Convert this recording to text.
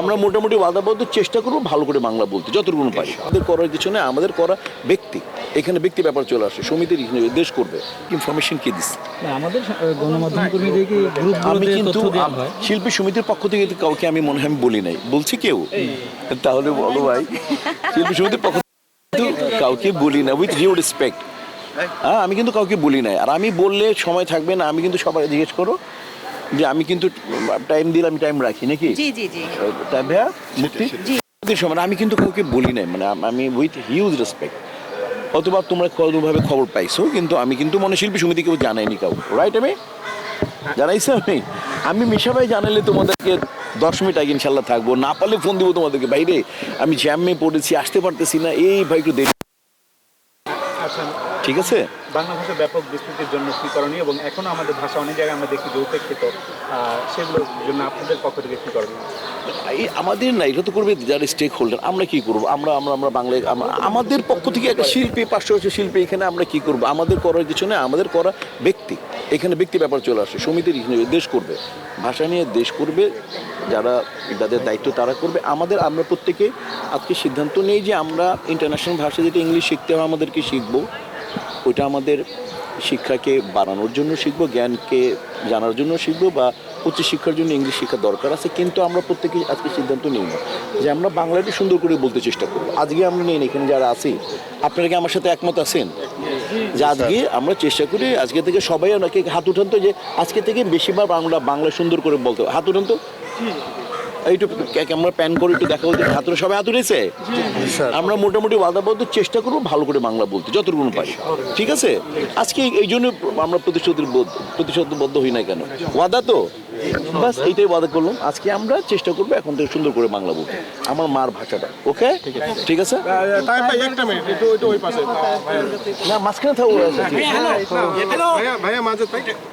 আমরা মোটামুটি ওয়াদাবদ্ধ চেষ্টা করব ভালো করে বাংলা বলতে যতটুকু পারি। আমাদের করার কিছু নেই আমাদের করা ব্যক্তি। এখানে ব্যক্তি ব্যাপার চলে আসে সমিতির দেশ করবে ইনফরমেশন কি দিস আমাদের আমি কিন্তু শিল্পী সমিতির পক্ষ থেকে কাউকে আমি মনে হয় আমি বলি নাই। বলছি কেউ? তাহলে বলো ভাই। শিল্পী সমিতির পক্ষ থেকে কিন্তু কাউকে বলি না উইথ ডিউ রেসপেক্ট হ্যাঁ। আমি কিন্তু কাউকে বলি নাই। আর আমি বললে সময় থাকবে না আমি কিন্তু সবাই জিজ্ঞেস করো। যে আমি কিন্তু টাইম দিলে আমি টাইম রাখি নাকি? জি জি জি। তাই ভাইয়া মুক্তি? সময় আমি কিন্তু কাউকে বলি নাই মানে আমি উইথ হিউজ রেসপেক্ট অথবা তোমরা কোনোভাবে খবর পাইছো কিন্তু আমি কিন্তু মনে শিল্পী সমিতি কেউ জানাইনি কাউ রাইট আমি? জানাইছো আমি? আমি মিশা ভাই জানালে তোমাদেরকে দশ মিনিট আগে ইনশাল্লাহ থাকব না পারলে ফোন দিব তোমাদেরকে। বাইরে আমি জ্যামে পড়েছি আসতে পারতেছি না। এই ভাই একটু দেরি ঠিক আছে। বাংলা ভাষা ব্যাপক বিস্তৃতির জন্য কি করণীয় এবং এখনও আমাদের ভাষা অনেক জায়গায় আমরা দেখি যে উপেক্ষিত সেগুলোর জন্য আপনাদের পক্ষ থেকে কি করণীয়? এই আমাদের না এটা তো করবে যারা স্টেক হোল্ডার আমরা কি করব? আমরা আমরা আমরা বাংলায় আমাদের পক্ষ থেকে একটা শিল্পী পাঁচশো বছর শিল্পী এখানে আমরা কি করব? আমাদের করার কিছু নেই আমাদের করা ব্যক্তি। এখানে ব্যক্তি ব্যাপার চলে আসে সমিতির দেশ করবে। ভাষা নিয়ে দেশ করবে যারা যাদের দায়িত্ব তারা করবে। আমাদের আমরা প্রত্যেকে আজকে সিদ্ধান্ত নেই যে আমরা ইন্টারন্যাশনাল ভাষা যেটা ইংলিশ শিখতে হবে আমাদেরকে শিখব। ওইটা আমাদের শিক্ষাকে বাড়ানোর জন্য শিখব জ্ঞানকে জানার জন্য শিখব বা উচ্চশিক্ষার জন্য ইংলিশ শিক্ষা দরকার আছে কিন্তু আমরা প্রত্যেকে আজকে সিদ্ধান্ত নিই না যে আমরা বাংলাটি সুন্দর করে বলতে চেষ্টা করব। আজকে আমরা নেই না, এখানে যারা আছি আপনারা কি আমার সাথে একমত আছেন? যে আজকে আমরা চেষ্টা করি আজকে থেকে সবাই ওনাকে হাত উঠান তো যে আজকে থেকে বেশিরভাগ বাংলা বাংলা সুন্দর করে বলতে। হাত উঠান তো। এইটু আমরা প্যান করে একটু দেখা বলতে হাতুড়ে সবাই হাত উঠেছে আমরা মোটামুটি ওয়াদাবদ্ধ চেষ্টা করব ভালো করে বাংলা বলতে যতটুকু পারি। ঠিক আছে? আজকে এই জন্য আমরা প্রতিশ্রুতির বোধ- প্রতিশ্রুতিবদ্ধ হই না কেন? ওয়াদা তো? বাস এইটাই ওয়াদা করলাম। আজকে আমরা চেষ্টা করব এখন থেকে সুন্দর করে বাংলা বলতে। আমার মার ভাষাটা ওকে? ঠিক আছে? টাইম ভাই একটা মিনিট একটু একটু ওই পাশে। না মাঝখানে থাকব ভাইয়া ভাইয়া মাঝে ভাই